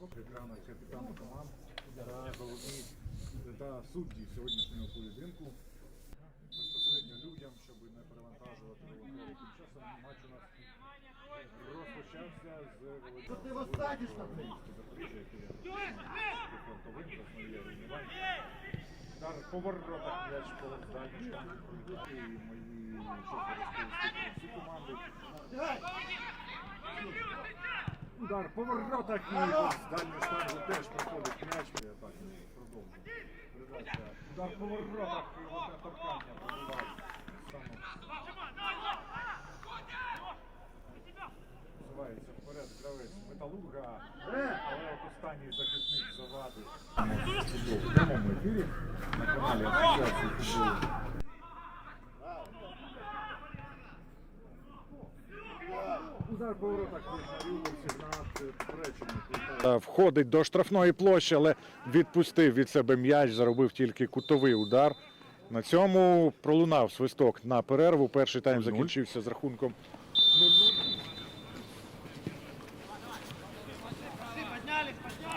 ранок капітану команд та головні та судді сьогоднішнього поєдинку. Безпосередньо людям, щоб не перевантажувати волонтерів. Тим часом матч у нас розпочався з волейболу Запоріжжя, який я фронтовим, заснує руйнування. Удар по воротах м'яч по дальній штангу мої шофери з всі команди. Удар по воротах і з дальньої теж проходить м'яч. Я так продовжую. Передача. Удар по воротах і от торкання пробиває. Називається вперед гравець Металурга. Але от останній захисник завадив. В прямому ефірі на каналі Асоціації футболу. Удар по воротах від Маріупольців над попереченням. Входить до штрафної площі, але відпустив від себе м'яч, заробив тільки кутовий удар. На цьому пролунав свисток на перерву. Перший тайм закінчився з рахунком 0-0.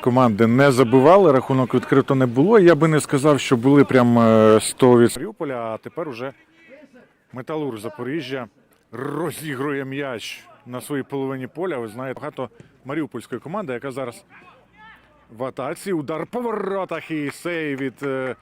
Команди не забивали, рахунок відкрито не було. Я би не сказав, що були прям е, 100 від Маріуполя, а тепер уже Металург Запоріжжя розігрує м'яч на своїй половині поля. Ви знаєте, багато маріупольської команди, яка зараз в атаці. Удар по воротах і сей від е,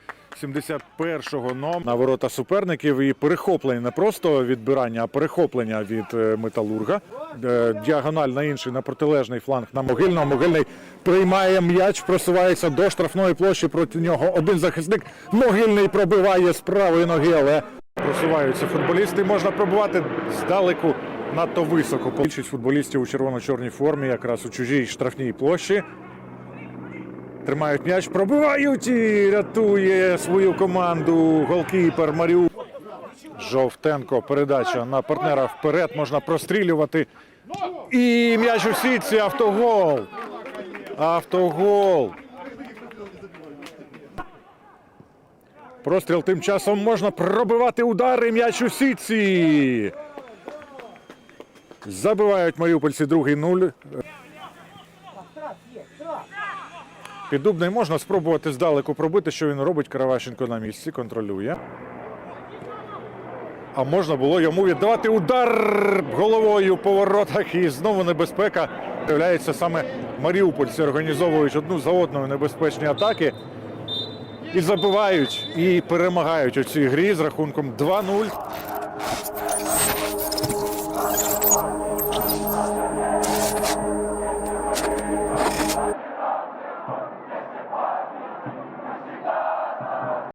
71-го номера на ворота суперників. І перехоплення не просто відбирання, а перехоплення від е, металурга. Е, Діагональ на інший, на протилежний фланг на могильного. Могильний приймає м'яч, просувається до штрафної площі проти нього. Один захисник. Могильний пробиває з правої ноги, але просуваються футболісти. Можна пробувати здалеку надто високо. Більшість футболістів у червоно-чорній формі, якраз у чужій штрафній площі. Тримають м'яч, пробивають і рятує свою команду голкіпер Маріу. Жовтенко. Передача на партнера вперед. Можна прострілювати. І м'яч у сітці. Автогол. Автогол. Простріл тим часом можна пробивати удари. М'яч у сітці. Забивають маріупольці другий нуль. Піддубний можна спробувати здалеку пробити, що він робить. Караващенко на місці, контролює. А можна було йому віддавати удар головою по воротах. І знову небезпека. Виявляється, саме маріупольці організовують одну за одною небезпечні атаки. І забивають, і перемагають у цій грі з рахунком 2-0. Thank you.